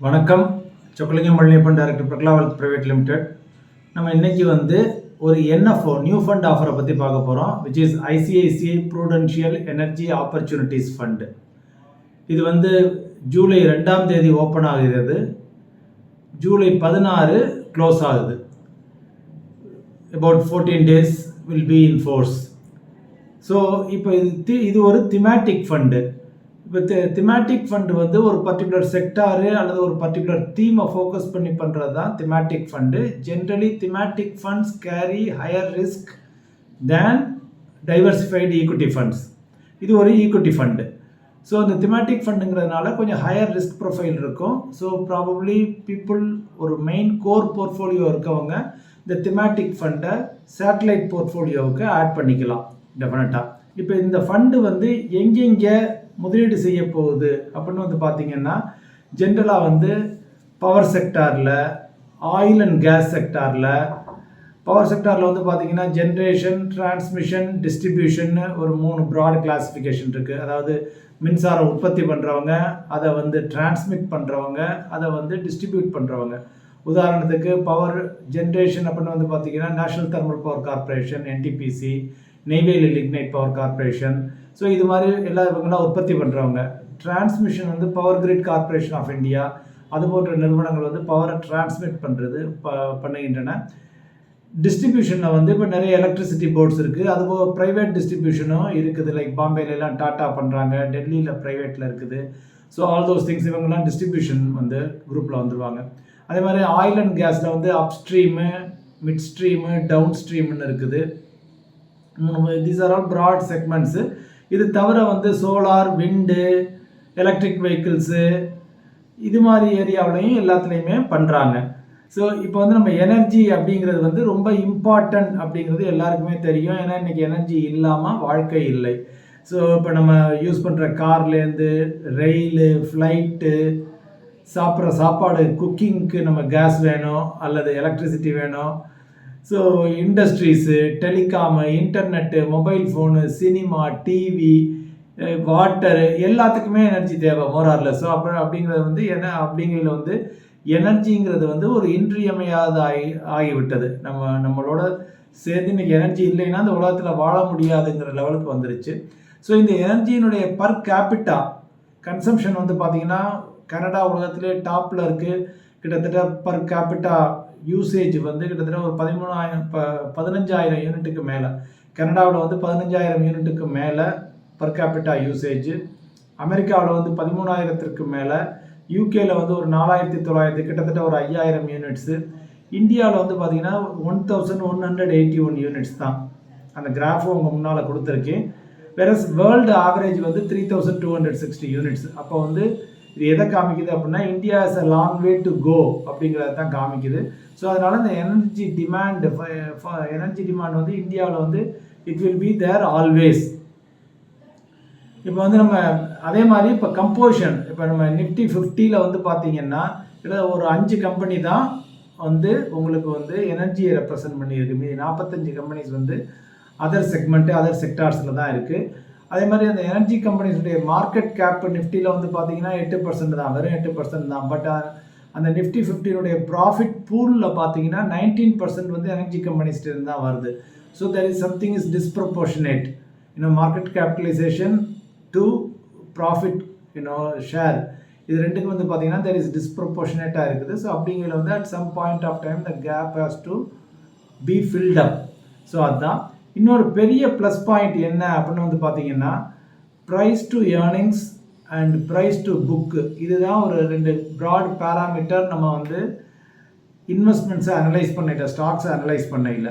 வணக்கம். சொக்கலிங்கம் பழனியப்பன் டைரக்டர் பிரகலாவல் private limited நம்ம இன்னைக்கு வந்து ஒரு என்எஃப்ஓ நியூ ஃபண்ட் ஆஃபரை பற்றி பார்க்க போகிறோம் which is ICICI Prudential energy opportunities fund இது வந்து ஜூலை ரெண்டாம் தேதி ஓப்பன் ஆகிறது ஜூலை பதினாறு க்ளோஸ் ஆகுது. About fourteen days will be in force so இப்போ இது தி- இது ஒரு திமேட்டிக் ஃபண்டு இப்போ திமேட்டிக் ஃபண்டு வந்து ஒரு பர்டிகுலர் செக்டாரு அல்லது ஒரு பர்டிகுலர் தீமை ஃபோக்கஸ் பண்ணி பண்ணுறது தான் thematic fund generally thematic funds carry higher risk than diversified equity funds இது ஒரு ஈக்விட்டி ஃபண்டு ஸோ அந்த திமேட்டிக் ஃபண்டுங்கிறதுனால கொஞ்சம் ஹையர் ரிஸ்க் ப்ரொஃபைல் இருக்கும். ஸோ ப்ராபப்ளி பீப்புள் ஒரு மெயின் கோர் போர்ட்ஃபோலியோ இருக்கவங்க இந்த திமேட்டிக் ஃபண்டை சேட்டலைட் போர்ட்ஃபோலியோவுக்கு ஆட் பண்ணிக்கலாம் டெஃபினட்டாக இப்போ இந்த ஃபண்டு வந்து எங்கெங்கே முதலீடு செய்ய போகுது அப்படின்னு வந்து பார்த்தீங்கன்னா ஜென்ரலாக வந்து பவர் செக்டாரில் ஆயில் அண்ட் கேஸ் செக்டாரில் பவர் செக்டாரில் வந்து பார்த்தீங்கன்னா ஜென்ரேஷன் டிரான்ஸ்மிஷன் டிஸ்ட்ரிபியூஷன் ஒரு மூணு ப்ராட் கிளாசிஃபிகேஷன் இருக்குது அதாவது மின்சாரம் உற்பத்தி பண்ணுறவங்க அதை வந்து டிரான்ஸ்மிட் பண்ணுறவங்க அதை வந்து டிஸ்ட்ரிபியூட் பண்ணுறவங்க உதாரணத்துக்கு பவர் ஜென்ரேஷன் அப்படின்னு வந்து பார்த்தீங்கன்னா national thermal power corporation NTPC Neyveli lignite power corporation so இது மாதிரி எல்லா இவங்களாம் உற்பத்தி பண்ணுறவங்க டிரான்ஸ்மிஷன் வந்து power grid corporation of India அது போன்ற நிறுவனங்கள் வந்து பவரை டிரான்ஸ்மிட் பண்ணுறது ப பண்ணுகின்றன. டிஸ்ட்ரிபியூஷனில் வந்து இப்போ நிறைய எலக்ட்ரிசிட்டி போர்ட்ஸ் இருக்குது அதுபோக ப்ரைவேட் டிஸ்ட்ரிபியூஷனும் இருக்குது. லைக் பாம்பேலலாம் டாட்டா பண்ணுறாங்க டெல்லியில் ப்ரைவேட்டில் இருக்குது. ஸோ ஆல் தோஸ் திங்ஸ் இவங்கெல்லாம் டிஸ்ட்ரிபியூஷன் வந்து குரூப்பில் வந்துடுவாங்க அதே மாதிரி ஆயில் அண்ட் கேஸில் வந்து up stream mid stream down ஸ்ட்ரீம்னு இருக்குது these are all broad segments இது தவிர வந்து சோலார் விண்டு எலக்ட்ரிக் வெஹிக்கிள்ஸு இது மாதிரி ஏரியாவிலையும் எல்லாத்துலேயுமே பண்ணுறாங்க ஸோ இப்போ வந்து நம்ம எனர்ஜி அப்படிங்கிறது வந்து ரொம்ப இம்பார்ட்டன்ட் அப்படிங்கிறது எல்லாருக்குமே தெரியும். ஏன்னா இன்றைக்கி எனர்ஜி இல்லாமல் வாழ்க்கை இல்லை. ஸோ இப்போ நம்ம யூஸ் பண்ணுற கார்லேருந்து ரயிலு ஃப்ளைட்டு சாப்பிட்ற சாப்பாடு குக்கிங்க்கு நம்ம கேஸ் வேணும் அல்லது எலக்ட்ரிசிட்டி வேணும். So industries telecom internet mobile phone cinema TV water எல்லாத்துக்குமே எனர்ஜி தேவை மோராரில் ஸோ அப்புறம் அப்படிங்கிறது வந்து என்ன அப்படிங்கிறது வந்து எனர்ஜிங்கிறது வந்து ஒரு இன்றியமையாத ஆகி ஆகிவிட்டது. நம்ம நம்மளோட சேர்ந்து இன்னைக்கு எனர்ஜி இல்லைன்னா அந்த உலகத்தில் வாழ முடியாதுங்கிற லெவலுக்கு வந்துருச்சு. ஸோ இந்த எனர்ஜியினுடைய பர் கேபிட்டா கன்சம்ஷன் வந்து பார்த்திங்கன்னா கனடா உலகத்திலே டாப்பில் இருக்குது கிட்டத்தட்ட பர் கேபிட்டா யூசேஜ் வந்து கிட்டத்தட்ட ஒரு பதிமூணாயிரம் ப பதினஞ்சாயிரம் யூனிட்டுக்கு மேலே. கனடாவில் வந்து பதினஞ்சாயிரம் யூனிட்டுக்கு மேலே பர் கேபிட்டா யூசேஜ் அமெரிக்காவில் வந்து பதிமூணாயிரத்திற்கு மேலே. யூகேயில் வந்து ஒரு நாலாயிரத்தி தொள்ளாயிரத்தி கிட்டத்தட்ட ஒரு ஐயாயிரம் யூனிட்ஸு இந்தியாவில் வந்து பார்த்திங்கன்னா one thousand one hundred eighty one units தான். அந்த கிராஃபும் உங்கள் முன்னால் கொடுத்துருக்கேன். வேறஸ் வேர்ல்டு ஆவரேஜ் வந்து three thousand two hundred sixty units அப்போ வந்து இது எதை காமிக்குது அப்படின்னா India is a long way to go அப்படிங்கிறத தான் காமிக்குது. ஸோ அதனால இந்த எனர்ஜி டிமாண்ட் எனர்ஜி டிமாண்ட் வந்து இந்தியாவில் வந்து it will be there always இப்போ வந்து நம்ம அதே மாதிரி இப்போ கம்போஷன் இப்போ நம்ம நிஃப்டி ஃபிஃப்டியில் வந்து பார்த்தீங்கன்னா இதில் ஒரு அஞ்சு கம்பெனி தான் வந்து உங்களுக்கு வந்து எனர்ஜியை ரெப்ரசன்ட் பண்ணியிருக்கு. மீதி நாற்பத்தஞ்சு கம்பெனிஸ் வந்து அதர் செக்மெண்ட்டு அதர் செக்டார்ஸில் தான் இருக்குது அதே மாதிரி அந்த எனர்ஜி கம்பெனிஸுடைய மார்க்கெட் கேப் நிஃப்டியில் வந்து பார்த்தீங்கன்னா எட்டு பர்சன்ட் தான். வெறும் எட்டு பர்சன்ட் தான். பட் அந்த நிஃப்டி ஃபிஃப்டினுடைய ப்ராஃபிட் பூலில் பார்த்தீங்கன்னா நைன்டீன் பர்சன்ட் வந்து எனர்ஜி கம்பெனிஸ்டேருந்து தான் வருது. So there is something is disproportionate இன்னும் market capitalisation to profit you know share இது ரெண்டுக்கும் வந்து பார்த்தீங்கன்னா தெர் இஸ் டிஸ்ப்ரப்போர்ஷனேட்டாக இருக்குது. ஸோ அப்படிங்கிறது வந்து at some point of time the gap has to be filled so அதுதான் இன்னொரு பெரிய ப்ளஸ் பாயிண்ட் என்ன அப்படின்னு வந்து பார்த்தீங்கன்னா price to earnings and price to book இதுதான் ஒரு ரெண்டு ப்ராட் பேராமீட்டர் நம்ம வந்து இன்வெஸ்ட்மெண்ட்ஸை அனலைஸ் பண்ணிட்ட ஸ்டாக்ஸை அனலைஸ் பண்ணையில்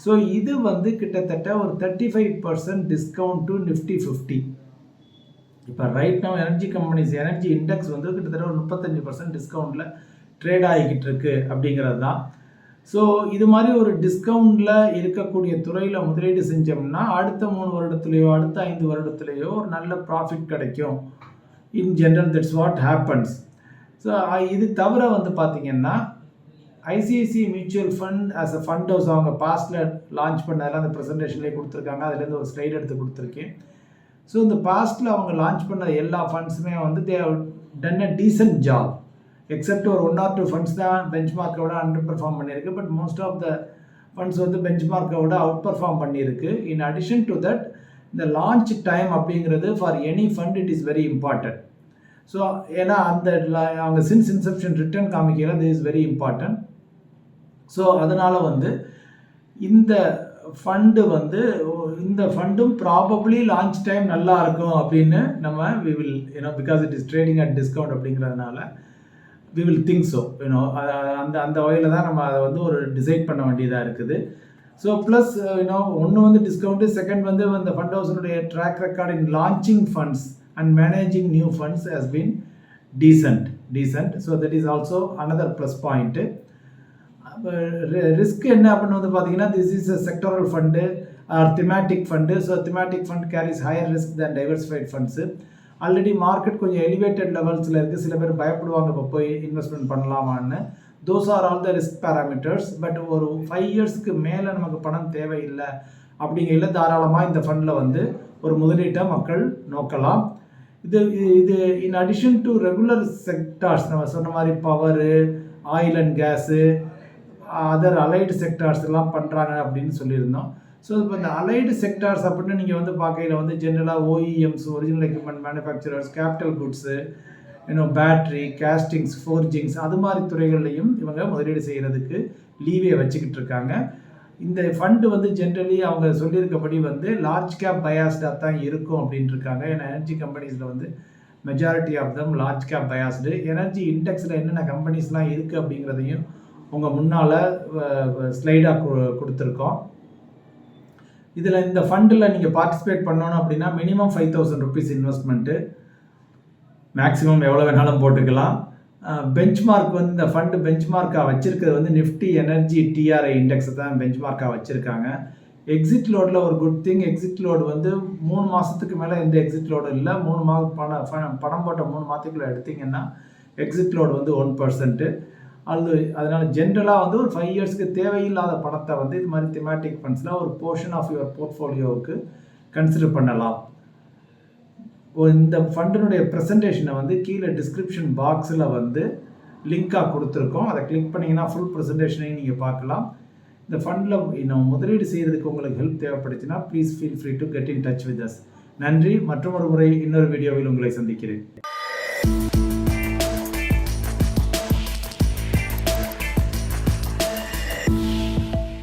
ஸோ இது வந்து கிட்டத்தட்ட ஒரு thirty five percent discount to Nifty fifty இப்போ right now energy companies energy index வந்து கிட்டத்தட்ட ஒரு முப்பத்தஞ்சு பர்சன்ட் டிஸ்கவுண்ட்டில் ட்ரேட் ஆகிக்கிட்டு இருக்கு அப்படிங்கிறது தான் ஸோ இது மாதிரி ஒரு டிஸ்கவுண்டில் இருக்கக்கூடிய துறையில் முதலீடு செஞ்சோம்னா அடுத்த மூணு வருடத்துலேயோ அடுத்த ஐந்து வருடத்துலேயோ ஒரு நல்ல ப்ராஃபிட் கிடைக்கும். In general that's what happens so இது தவிர வந்து பார்த்தீங்கன்னா ICICI mutual fund as a fund house அவங்க பாஸ்டில் லான்ச் பண்ணதில் அந்த ப்ரெசன்டேஷன்லேயே கொடுத்துருக்காங்க. அதுலேருந்து ஒரு ஸ்லைட் எடுத்து கொடுத்துருக்கேன். ஸோ இந்த பாஸ்ட்டில் அவங்க லான்ச் பண்ண எல்லா ஃபண்ட்ஸுமே வந்து they done a decent job except ஒரு ஒன் ஆர் டூ ஃபண்ட்ஸ் தான் பெஞ்ச் மார்க்கை விட அண்டர் பெர்ஃபார்ம் பண்ணியிருக்கு. But most of the funds வந்து பெஞ்ச் மார்க்கை விட அவுட் பெர்ஃபார்ம் பண்ணியிருக்கு. இன் அடிஷன் டு தட் இந்த லான்ச் டைம் அப்படிங்கிறது for any fund it is very important so ஏன்னா அந்த அவங்க சின்ஸ் இன்செப்ஷன் ரிட்டர்ன் காமிக்கல இது இஸ் வெரி இம்பார்ட்டன்ட் ஸோ அதனால் வந்து இந்த ஃபண்டு வந்து இந்த ஃபண்டும் ப்ராபப்ளி லான்ச் டைம் நல்லா இருக்கும் அப்படின்னு நம்ம we will you know because it is trading at discount அப்படிங்கிறதுனால we will think so you know அந்த அந்த வகையில் தான் நம்ம அதை வந்து ஒரு டிசைட் பண்ண வேண்டியதாக இருக்குது. ஸோ ப்ளஸ் யூனோ ஒன்று வந்து டிஸ்கவுண்ட்டு செகண்ட் வந்து அந்த fund ஹவுஸினுடைய track record in launching funds and managing new funds has been decent decent so that is also another plus point risk என்ன அப்படின்னு வந்து பார்த்தீங்கன்னா this is a sectoral fund or thematic fund so thematic fund carries higher risk than diversified funds already market கொஞ்சம் elevated லெவல்ஸில் இருக்குது சில பேர் பயப்படுவாங்க இப்போ போய் இன்வெஸ்ட்மெண்ட் பண்ணலாமான்னு. Those are all the risk parameters but ஒரு ஃபைவ் இயர்ஸ்க்கு மேலே நமக்கு பணம் தேவையில்லை அப்படிங்கையில் தாராளமாக இந்த ஃபண்டில் வந்து ஒரு முதலீட்டை மக்கள் நோக்கலாம். இது இது in addition to regular sectors நம்ம சொன்ன மாதிரி power oil and gas other allied sectors எல்லாம் பண்ணுறாங்க அப்படின்னு சொல்லியிருந்தோம். ஸோ இப்போ இந்த அலைடு செக்டார்ஸ் அப்படின்னு நீங்கள் வந்து பார்க்கையில் வந்து ஜென்ரலாக OEMs original equipment manufacturers capital goods இன்னும் பேட்ரி கேஸ்டிங்ஸ் ஃபோர்ஜிங்ஸ் அது மாதிரி துறைகள்லையும் இவங்க முதலீடு செய்கிறதுக்கு லீவே வச்சுக்கிட்டு இருக்காங்க. இந்த ஃபண்டு வந்து ஜென்ரலி அவங்க சொல்லியிருக்கபடி வந்து லார்ஜ் கேப் பயாஸ்டாக தான் இருக்கும் அப்படின்ட்டு இருக்காங்க. ஏன்னா எனர்ஜி கம்பெனிஸில் வந்து majority of them large cap biased energy இண்டெக்ஸில் என்னென்ன கம்பெனிஸ்லாம் இருக்குது அப்படிங்கிறதையும் உங்கள் முன்னால் ஸ்லைடாக கொடுத்துருக்கோம். இதில் இந்த ஃபண்டில் நீங்கள் பார்ட்டிசிபேட் பண்ணணும் அப்படின்னா minimum five thousand rupees investment maximum எவ்வளோ வேணாலும் போட்டுக்கலாம். பெஞ்ச் மார்க் வந்து இந்த ஃபண்டு பெஞ்ச் மார்க்காக வச்சிருக்கிறது வந்து நிஃப்டி எனர்ஜி டிஆர்ஐ இண்டெக்ஸை தான் பெஞ்ச் மார்க்காக வச்சுருக்காங்க. எக்ஸிட் லோடில் ஒரு குட் திங் எக்ஸிட் லோடு வந்து மூணு மாதத்துக்கு மேலே எந்த எக்ஸிட் லோடு இல்லை. மூணு மாதம் பணம் பணம் போட்ட மூணு மாதத்துக்குள்ளே எடுத்தீங்கன்னா எக்ஸிட் லோடு வந்து ஒன் பர்சன்ட்டு அது அதனால் ஜென்ரலாக வந்து ஒரு ஃபைவ் இயர்ஸ்க்கு தேவையில்லாத பணத்தை வந்து இது மாதிரி தெமேட்டிக் ஃபண்ட்ஸில் ஒரு போர்ஷன் ஆஃப் யுவர் போர்ட்ஃபோலியோவுக்கு கன்சிடர் பண்ணலாம். ஒரு இந்த ஃபண்டினுடைய ப்ரெசன்டேஷனை வந்து கீழே டிஸ்கிரிப்ஷன் பாக்ஸில் வந்து லிங்காக கொடுத்துருக்கோம். அதை கிளிக் பண்ணிங்கன்னா ஃபுல் ப்ரெசன்டேஷனையும் நீங்கள் பார்க்கலாம். இந்த ஃபண்டில் இன்னும் முதலீடு செய்கிறதுக்கு உங்களுக்கு help தேவைப்படுச்சுன்னா please feel free to get in touch with us நன்றி. மற்றும் ஒரு முறை இன்னொரு வீடியோவில் உங்களை சந்திக்கிறேன்.